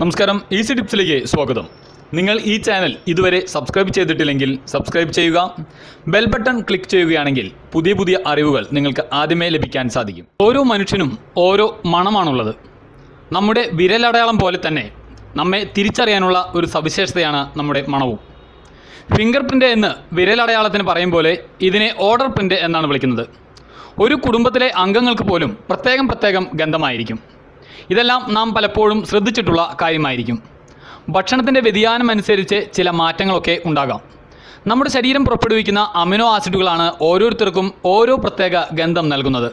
നമസ്കാരം ഈസി ടിപ്സിലേക്ക് സ്വാഗതം. നിങ്ങൾ ഈ ചാനൽ ഇതുവരെ സബ്സ്ക്രൈബ് ചെയ്തിട്ടില്ലെങ്കിൽ സബ്സ്ക്രൈബ് ചെയ്യുക ബെൽ ബട്ടൺ ക്ലിക്ക് ചെയ്യുകയാണെങ്കിൽ പുതിയ പുതിയ അറിവുകൾ നിങ്ങൾക്ക് ആദ്യമേ ലഭിക്കാൻ സാധിക്കും. ഓരോ മനുഷ്യനും ഓരോ മണമാണുള്ളത്. നമ്മുടെ വിരലടയാളം പോലെ തന്നെ നമ്മെ തിരിച്ചറിയാനുള്ള ഒരു സവിശേഷതയാണ് നമ്മുടെ മണവും. ഫിംഗർ പ്രിന്റ് എന്ന് വിരലടയാളത്തിന് പറയും പോലെ ഇതിനെ ഓർഡർ പ്രിന്റ് എന്നാണ് വിളിക്കുന്നത്. ഒരു കുടുംബത്തിലെ അംഗങ്ങൾക്ക് പോലും പ്രത്യേകം പ്രത്യേകം ഗന്ധമായിരിക്കും. ഇതെല്ലാം നാം പലപ്പോഴും ശ്രദ്ധിച്ചിട്ടുള്ള കാര്യമായിരിക്കും. ഭക്ഷണത്തിന്റെ വ്യതിയാനം അനുസരിച്ച് ചില മാറ്റങ്ങളൊക്കെ ഉണ്ടാകാം. നമ്മുടെ ശരീരം പുറപ്പെടുവിക്കുന്ന അമിനോ ആസിഡുകളാണ് ഓരോരുത്തർക്കും ഓരോ പ്രത്യേക ഗന്ധം നൽകുന്നത്.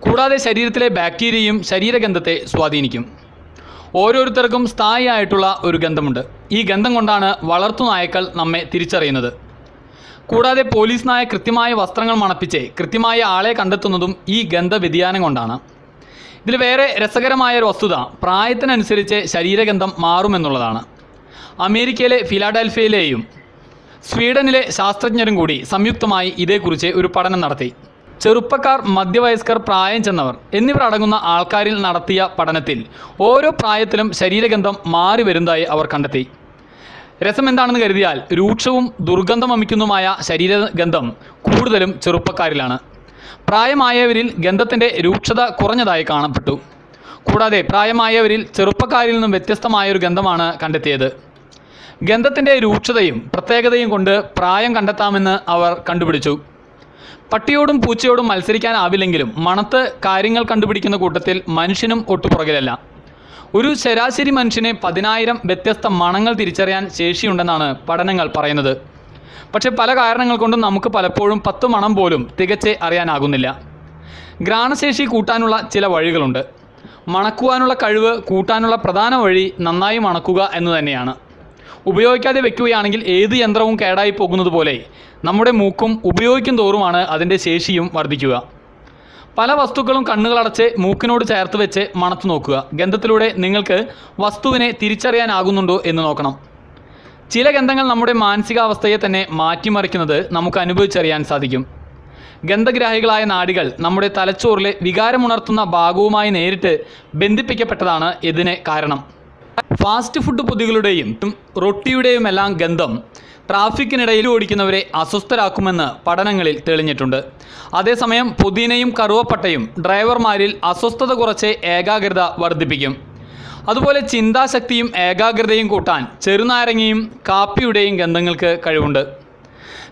കൂടാതെ ശരീരത്തിലെ ബാക്ടീരിയയും ശരീരഗന്ധത്തെ സ്വാധീനിക്കും. ഓരോരുത്തർക്കും സ്ഥായിയായിട്ടുള്ള ഒരു ഗന്ധമുണ്ട്. ഈ ഗന്ധം കൊണ്ടാണ് വളർത്തു നായക്കൾ നമ്മെ തിരിച്ചറിയുന്നത്. കൂടാതെ പോലീസ് നായ കൃത്യമായ വസ്ത്രങ്ങൾ മണപ്പിച്ച് കൃത്യമായ ആളെ കണ്ടെത്തുന്നതും ഈ ഗന്ധ വ്യതിയാനം കൊണ്ടാണ്. ഇതിൽ വേറെ രസകരമായ ഒരു വസ്തുത പ്രായത്തിനനുസരിച്ച് ശരീരഗന്ധം മാറുമെന്നുള്ളതാണ്. അമേരിക്കയിലെ ഫിലാഡൽഫിയയിലെയും സ്വീഡനിലെ ശാസ്ത്രജ്ഞരും കൂടി സംയുക്തമായി ഇതേക്കുറിച്ച് ഒരു പഠനം നടത്തി. ചെറുപ്പക്കാർ മധ്യവയസ്കർ പ്രായം ചെന്നവർ എന്നിവർ അടങ്ങുന്ന ആൾക്കാരിൽ നടത്തിയ പഠനത്തിൽ ഓരോ പ്രായത്തിലും ശരീരഗന്ധം മാറി വരുന്നതായി അവർ കണ്ടെത്തി. രസം എന്താണെന്ന് കരുതിയാൽ രൂക്ഷവും ദുർഗന്ധം വമിക്കുന്നതുമായ ശരീരഗന്ധം കൂടുതലും ചെറുപ്പക്കാരിലാണ്. പ്രായമായവരിൽ ഗന്ധത്തിന്റെ രൂക്ഷത കുറഞ്ഞതായി കാണപ്പെട്ടു. കൂടാതെ പ്രായമായവരിൽ ചെറുപ്പക്കാരിൽ നിന്നും വ്യത്യസ്തമായൊരു ഗന്ധമാണ് കണ്ടെത്തിയത്. ഗന്ധത്തിന്റെ രൂക്ഷതയും പ്രത്യേകതയും കൊണ്ട് പ്രായം കണ്ടെത്താമെന്ന് അവർ കണ്ടുപിടിച്ചു. പട്ടിയോടും പൂച്ചയോടും മത്സരിക്കാനാവില്ലെങ്കിലും മണത്ത് കാര്യങ്ങൾ കണ്ടുപിടിക്കുന്ന കൂട്ടത്തിൽ മനുഷ്യനും ഒട്ടുപുറകിലല്ല. ഒരു ശരാശരി മനുഷ്യനെ പതിനായിരം വ്യത്യസ്ത മണങ്ങൾ തിരിച്ചറിയാൻ ശേഷിയുണ്ടെന്നാണ് പഠനങ്ങൾ പറയുന്നത്. പക്ഷേ പല കാരണങ്ങൾ കൊണ്ടും നമുക്ക് പലപ്പോഴും പത്ത് മണം പോലും തികച്ച് അറിയാനാകുന്നില്ല. ഗ്രാണശേഷി കൂട്ടാനുള്ള ചില വഴികളുണ്ട്. മണക്കുവാനുള്ള കഴിവ് കൂട്ടാനുള്ള പ്രധാന വഴി നന്നായി മണക്കുക എന്ന് തന്നെയാണ്. ഉപയോഗിക്കാതെ വെക്കുകയാണെങ്കിൽ ഏത് യന്ത്രവും കേടായി പോകുന്നത് പോലെ നമ്മുടെ മൂക്കും ഉപയോഗിക്കും തോറുമാണ് അതിന്റെ ശേഷിയും വർദ്ധിക്കുക. പല വസ്തുക്കളും കണ്ണുകളടച്ച് മൂക്കിനോട് ചേർത്ത് വെച്ച് മണത്തു നോക്കുക. ഗന്ധത്തിലൂടെ നിങ്ങൾക്ക് വസ്തുവിനെ തിരിച്ചറിയാനാകുന്നുണ്ടോ എന്ന് നോക്കണം. ചില ഗന്ധങ്ങൾ നമ്മുടെ മാനസികാവസ്ഥയെ തന്നെ മാറ്റിമറിക്കുന്നത് നമുക്ക് അനുഭവിച്ചറിയാൻ സാധിക്കും. ഗന്ധഗ്രാഹികളായ നാടികൾ നമ്മുടെ തലച്ചോറിലെ വികാരമുണർത്തുന്ന ഭാഗവുമായി നേരിട്ട് ബന്ധിപ്പിക്കപ്പെട്ടതാണ് ഇതിന് കാരണം. ഫാസ്റ്റ് ഫുഡ് പൊതികളുടെയും റൊട്ടിയുടെയും എല്ലാം ഗന്ധം ട്രാഫിക്കിനിടയിൽ ഓടിക്കുന്നവരെ അസ്വസ്ഥരാക്കുമെന്ന് പഠനങ്ങളിൽ തെളിഞ്ഞിട്ടുണ്ട്. അതേസമയം പുതിനയും കറുവപ്പട്ടയും ഡ്രൈവർമാരിൽ അസ്വസ്ഥത കുറച്ച് ഏകാഗ്രത വർദ്ധിപ്പിക്കും. അതുപോലെ ചിന്താശക്തിയും ഏകാഗ്രതയും കൂട്ടാൻ ചെറുനാരങ്ങയും കാപ്പിയുടെയും ഗന്ധങ്ങൾക്ക് കഴിവുണ്ട്.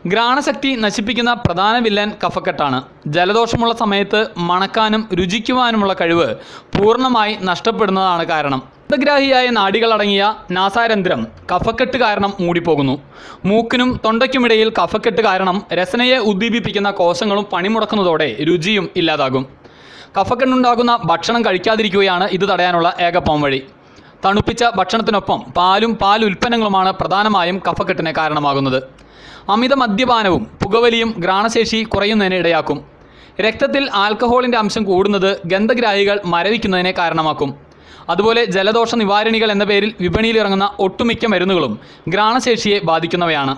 ഘ്രാണശക്തി നശിപ്പിക്കുന്ന പ്രധാന വില്ലൻ കഫക്കെട്ടാണ്. ജലദോഷമുള്ള സമയത്ത് മണക്കാനും രുചിക്കുവാനുമുള്ള കഴിവ് പൂർണമായി നഷ്ടപ്പെടുന്നതാണ് കാരണം. ഗ്രാഹിയായ നാടികളടങ്ങിയ നാസാരന്ധ്രം കഫക്കെട്ട് കാരണം മൂടിപ്പോകുന്നു. മൂക്കിനും തൊണ്ടയ്ക്കുമിടയിൽ കഫക്കെട്ട് കാരണം രസനയെ ഉദ്ദീപിപ്പിക്കുന്ന കോശങ്ങളും പണിമുടക്കുന്നതോടെ രുചിയും ഇല്ലാതാകും. കഫക്കെട്ടുണ്ടാകുന്ന ഭക്ഷണം കഴിക്കാതിരിക്കുകയാണ് ഇത് തടയാനുള്ള ഏക പോംവഴി. തണുപ്പിച്ച ഭക്ഷണത്തിനൊപ്പം പാലും പാൽ ഉൽപ്പന്നങ്ങളുമാണ് പ്രധാനമായും കഫക്കെട്ടിന് കാരണമാകുന്നത്. അമിത മദ്യപാനവും പുകവലിയും ഗ്രാണശേഷി കുറയുന്നതിന് ഇടയാക്കും. രക്തത്തിൽ ആൽക്കഹോളിന്റെ അംശം കൂടുന്നത് ഗന്ധഗ്രാഹികൾ മരവിക്കുന്നതിനെ കാരണമാക്കും. അതുപോലെ ജലദോഷ നിവാരണികൾ എന്ന പേരിൽ വിപണിയിൽ ഇറങ്ങുന്ന ഒട്ടുമിക്ക മരുന്നുകളും ഗ്രാണശേഷിയെ ബാധിക്കുന്നവയാണ്.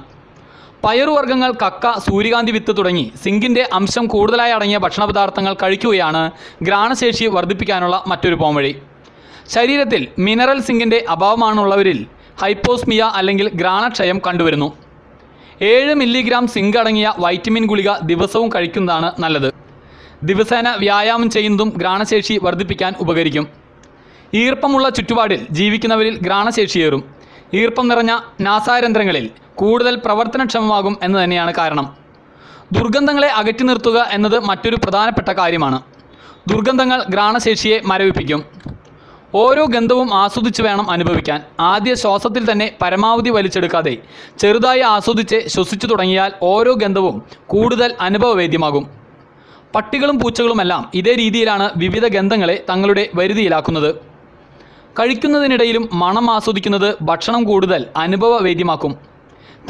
പയറുവർഗങ്ങൾ കക്ക സൂര്യകാന്തി വിത്ത് തുടങ്ങി സിങ്കിന്റെ അംശം കൂടുതലായി അടങ്ങിയ ഭക്ഷണപദാർത്ഥങ്ങൾ കഴിക്കുകയാണ് ഗ്രാണശേഷി വർദ്ധിപ്പിക്കാനുള്ള മറ്റൊരു പോംവഴി. ശരീരത്തിൽ മിനറൽ സിങ്കിന്റെ അഭാവമാണുള്ളവരിൽ ഹൈപ്പോസ്മിയ അല്ലെങ്കിൽ ഗ്രാണക്ഷയം കണ്ടുവരുന്നു. ഏഴ് മില്ലിഗ്രാം സിങ്ക് അടങ്ങിയ വൈറ്റമിൻ ഗുളിക ദിവസവും കഴിക്കുന്നതാണ് നല്ലത്. ദിവസേന വ്യായാമം ചെയ്യുന്നതും ഗ്രാണശേഷി വർദ്ധിപ്പിക്കാൻ ഉപകരിക്കും. ഈർപ്പമുള്ള ചുറ്റുപാടിൽ ജീവിക്കുന്നവരിൽ ഗ്രാണശേഷിയേറും ഈർപ്പം നിറഞ്ഞ നാസാരന്ധ്രങ്ങളിൽ കൂടുതൽ പ്രവർത്തനക്ഷമമാകും എന്ന് തന്നെയാണ് കാരണം. ദുർഗന്ധങ്ങളെ അകറ്റി നിർത്തുക എന്നത് മറ്റൊരു പ്രധാനപ്പെട്ട കാര്യമാണ്. ദുർഗന്ധങ്ങൾ ഗ്രാണശേഷിയെ മരവിപ്പിക്കും. ഓരോ ഗന്ധവും ആസ്വദിച്ച് വേണം അനുഭവിക്കാൻ. ആദ്യ ശ്വാസത്തിൽ തന്നെ പരമാവധി വലിച്ചെടുക്കാതെ ചെറുതായി ആസ്വദിച്ച് ശ്വസിച്ചു തുടങ്ങിയാൽ ഓരോ ഗന്ധവും കൂടുതൽ അനുഭവവേദ്യമാകും. പട്ടികളും പൂച്ചകളുമെല്ലാം ഇതേ രീതിയിലാണ് വിവിധ ഗന്ധങ്ങളെ തങ്ങളുടെ വരുതിയിലാക്കുന്നത്. കഴിക്കുന്നതിനിടയിലും മണം ആസ്വദിക്കുന്നത് ഭക്ഷണം കൂടുതൽ അനുഭവവേദ്യമാക്കും.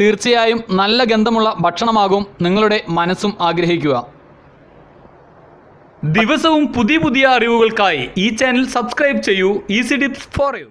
തീർച്ചയായും നല്ല ഗന്ധമുള്ള ഭക്ഷണമാകും നിങ്ങളുടെ മനസ്സും ആഗ്രഹിക്കുക. ദിവസവും പുതിയ പുതിയ അറിവുകൾക്കായി ഈ ചാനൽ സബ്സ്ക്രൈബ് ചെയ്യൂ. Easy tips for you